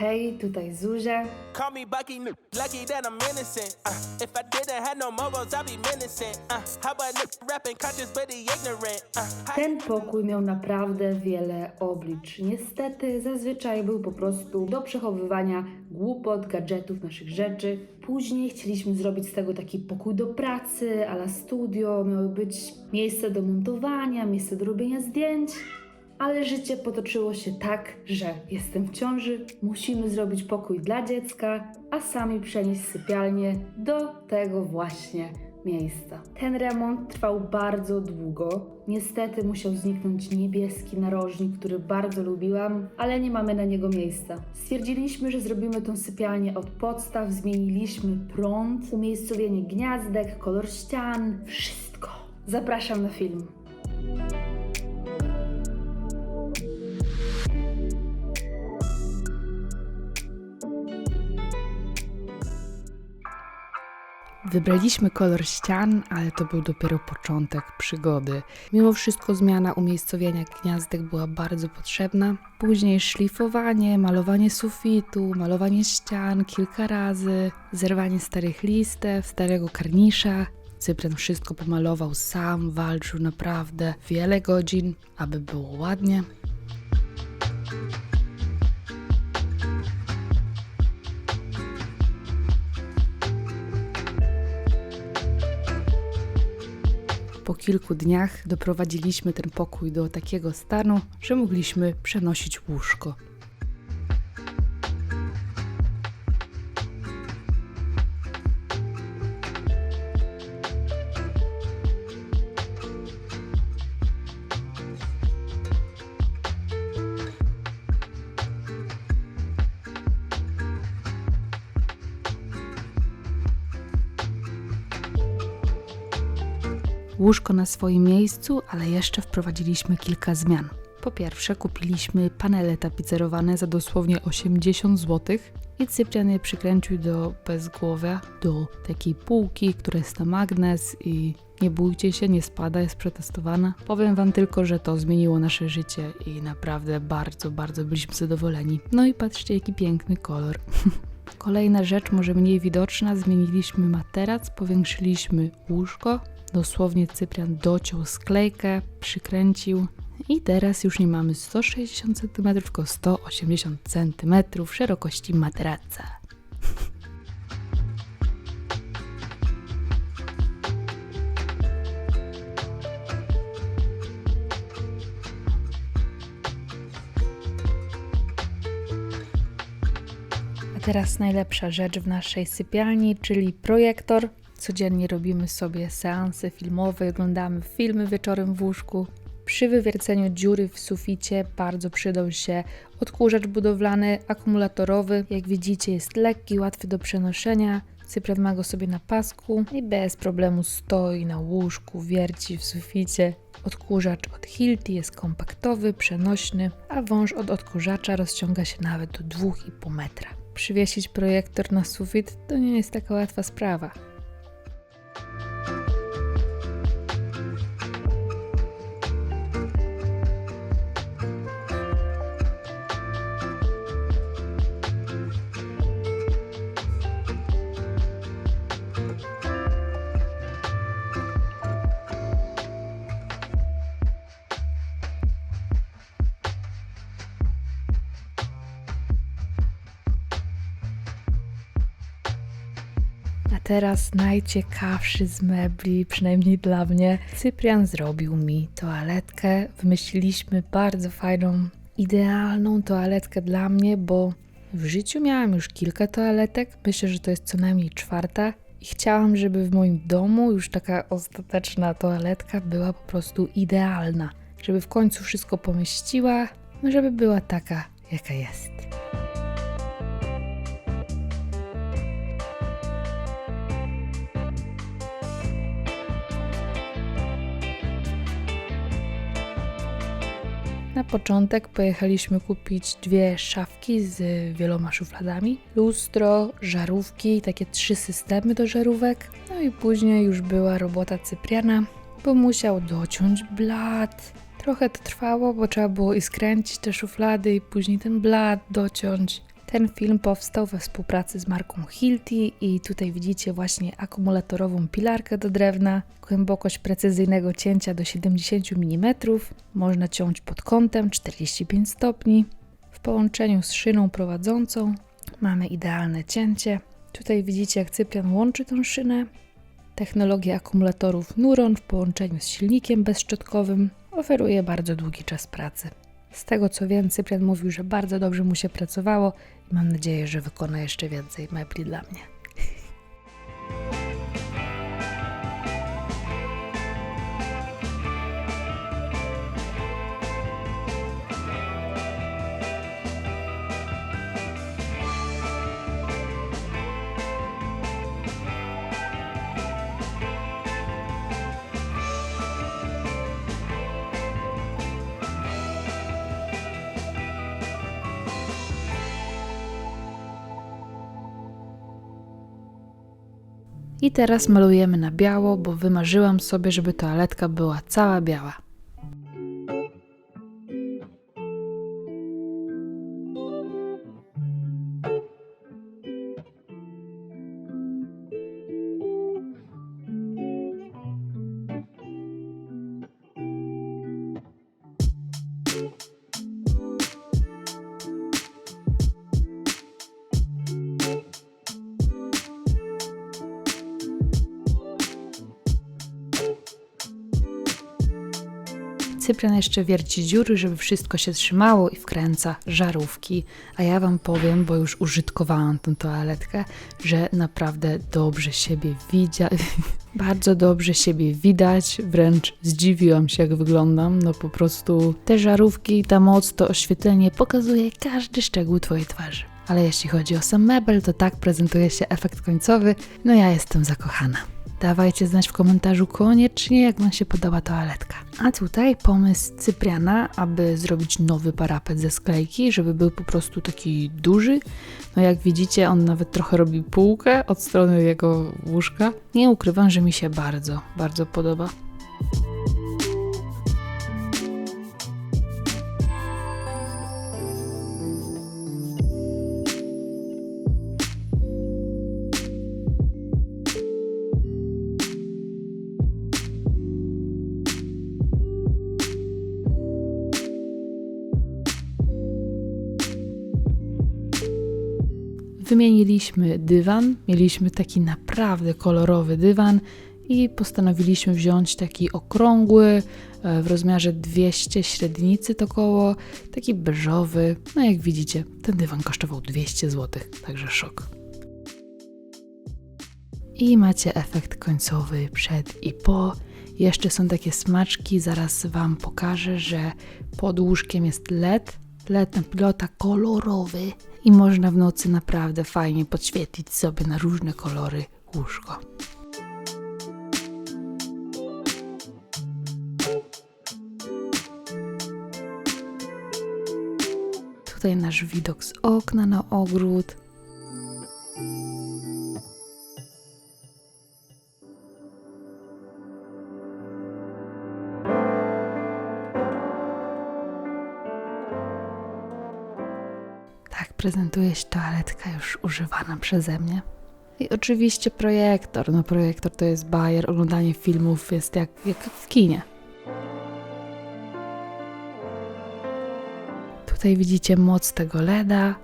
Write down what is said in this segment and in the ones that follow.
Hej, tutaj Zuzia. Call me Bucky, lucky that I'm innocent. Uh, if I didn't have no morals, I'd be menacing. Uh, how about rapping conscious but he ignorant? Uh, Ten pokój miał naprawdę wiele oblicz. Niestety, zazwyczaj był po prostu do przechowywania głupot, gadżetów, naszych rzeczy. Później chcieliśmy zrobić z tego taki pokój do pracy, ala studio. Miały być miejsce do montowania, miejsce do robienia zdjęć. Ale życie potoczyło się tak, że jestem w ciąży, musimy zrobić pokój dla dziecka, a sami przenieść sypialnię do tego właśnie miejsca. Ten remont trwał bardzo długo. Niestety musiał zniknąć niebieski narożnik, który bardzo lubiłam, ale nie mamy na niego miejsca. Stwierdziliśmy, że zrobimy tą sypialnię od podstaw, zmieniliśmy prąd, umiejscowienie gniazdek, kolor ścian, wszystko. Zapraszam na film. Wybraliśmy kolor ścian, ale to był dopiero początek przygody. Mimo wszystko zmiana umiejscowienia gniazdek była bardzo potrzebna. Później szlifowanie, malowanie sufitu, malowanie ścian kilka razy, zerwanie starych listew, starego karnisza. Cyprian wszystko pomalował sam, walczył naprawdę wiele godzin, aby było ładnie. Po kilku dniach doprowadziliśmy ten pokój do takiego stanu, że mogliśmy przenosić łóżko. Łóżko na swoim miejscu, ale jeszcze wprowadziliśmy kilka zmian. Po pierwsze, kupiliśmy panele tapicerowane za dosłownie 80 zł i Cyprian je przykręcił do bezgłowia, do takiej półki, która jest na magnes i nie bójcie się, nie spada, jest przetestowana. Powiem Wam tylko, że to zmieniło nasze życie i naprawdę bardzo, bardzo byliśmy zadowoleni. No i patrzcie, jaki piękny kolor. Kolejna rzecz, może mniej widoczna, zmieniliśmy materac, powiększyliśmy łóżko. Dosłownie Cyprian dociął sklejkę, przykręcił i teraz już nie mamy 160 cm, tylko 180 cm szerokości materaca. A teraz najlepsza rzecz w naszej sypialni, czyli projektor. Codziennie robimy sobie seanse filmowe, oglądamy filmy wieczorem w łóżku. Przy wywierceniu dziury w suficie bardzo przydał się odkurzacz budowlany, akumulatorowy. Jak widzicie jest lekki, łatwy do przenoszenia. Cyprian ma go sobie na pasku i bez problemu stoi na łóżku, wierci w suficie. Odkurzacz od Hilti jest kompaktowy, przenośny, a wąż od odkurzacza rozciąga się nawet do 2,5 metra. Przywiesić projektor na sufit to nie jest taka łatwa sprawa. Teraz najciekawszy z mebli, przynajmniej dla mnie. Cyprian zrobił mi toaletkę. Wymyśliliśmy bardzo fajną, idealną toaletkę dla mnie, bo w życiu miałam już kilka toaletek. Myślę, że to jest co najmniej czwarta. I chciałam, żeby w moim domu już taka ostateczna toaletka była po prostu idealna. Żeby w końcu wszystko pomieściła, no żeby była taka, jaka jest. Na początek pojechaliśmy kupić dwie szafki z wieloma szufladami, lustro, żarówki, takie trzy systemy do żarówek. No i później już była robota Cypriana, bo musiał dociąć blat. Trochę to trwało, bo trzeba było i skręcić te szuflady i później ten blat dociąć. Ten film powstał we współpracy z marką Hilti i tutaj widzicie właśnie akumulatorową pilarkę do drewna, głębokość precyzyjnego cięcia do 70 mm, można ciąć pod kątem 45 stopni. W połączeniu z szyną prowadzącą mamy idealne cięcie. Tutaj widzicie jak Cyprian łączy tą szynę. Technologia akumulatorów Nuron w połączeniu z silnikiem bezszczotkowym oferuje bardzo długi czas pracy. Z tego co wiem, Cyprian mówił, że bardzo dobrze mu się pracowało i mam nadzieję, że wykona jeszcze więcej mebli dla mnie. I teraz malujemy na biało, bo wymarzyłam sobie, żeby toaletka była cała biała. Cyprian jeszcze wierci dziury, żeby wszystko się trzymało i wkręca żarówki. A ja wam powiem, bo już użytkowałam tę toaletkę, że naprawdę dobrze siebie widzi, bardzo dobrze siebie widać. Wręcz zdziwiłam się, jak wyglądam. No po prostu te żarówki, ta moc, to oświetlenie pokazuje każdy szczegół twojej twarzy. Ale jeśli chodzi o sam mebel, to tak prezentuje się efekt końcowy. No ja jestem zakochana. Dawajcie znać w komentarzu koniecznie, jak Wam się podoba toaletka. A tutaj pomysł Cypriana, aby zrobić nowy parapet ze sklejki, żeby był po prostu taki duży. No jak widzicie, on nawet trochę robi półkę od strony jego łóżka. Nie ukrywam, że mi się bardzo, bardzo podoba. Wymieniliśmy dywan, mieliśmy taki naprawdę kolorowy dywan i postanowiliśmy wziąć taki okrągły, e, w rozmiarze 200 średnicy to koło, taki beżowy. No jak widzicie, ten dywan kosztował 200 zł, także szok. I macie efekt końcowy przed i po. Jeszcze są takie smaczki, zaraz Wam pokażę, że pod łóżkiem jest LED, LED na pilota kolorowy i można w nocy naprawdę fajnie podświetlić sobie na różne kolory łóżko. Tutaj nasz widok z okna na ogród. Prezentuje się toaletka już używana przeze mnie. I oczywiście projektor. No projektor to jest bajer, oglądanie filmów jest jak, jak w kinie. Tutaj widzicie moc tego LEDa.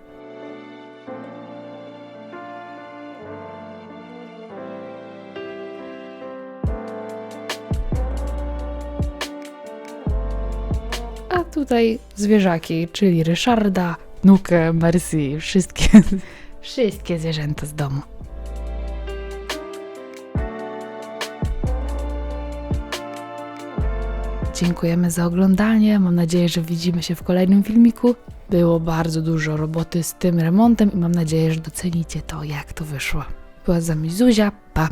A tutaj zwierzaki, czyli Ryszarda, Nukę, Mercy, wszystkie, wszystkie zwierzęta z domu. Dziękujemy za oglądanie. Mam nadzieję, że widzimy się w kolejnym filmiku. Było bardzo dużo roboty z tym remontem i mam nadzieję, że docenicie to, jak to wyszło. Była z wami Zuzia. Pa!